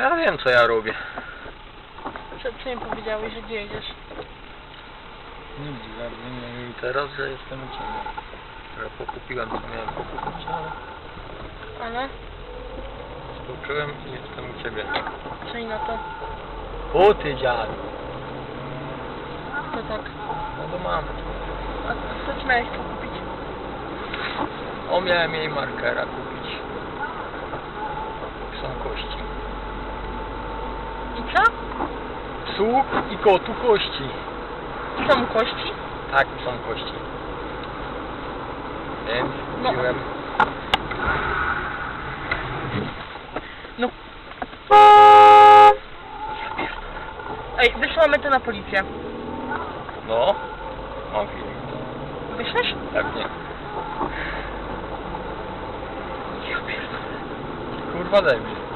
Ja wiem co ja robię. Przed czym powiedziałeś, że gdzie jedziesz? Nigdy ja wiem teraz, że jestem u Ciebie. Że pokupiłem co miałem pokupić, ale Ale? skończyłem i jestem u Ciebie. Czyli na to, O Ty dziadu. to tak. No to mam. A co ci miałeś pokupić? O miałem jej markera kupić. Są kości. Co? Słup i kotu kości. Są kości? Tak, są kości. Więc No. kupiłem. No. Ej, wyślemy to na policję. No. Mam film. Wyślesz? Pewnie. Kurwa debil.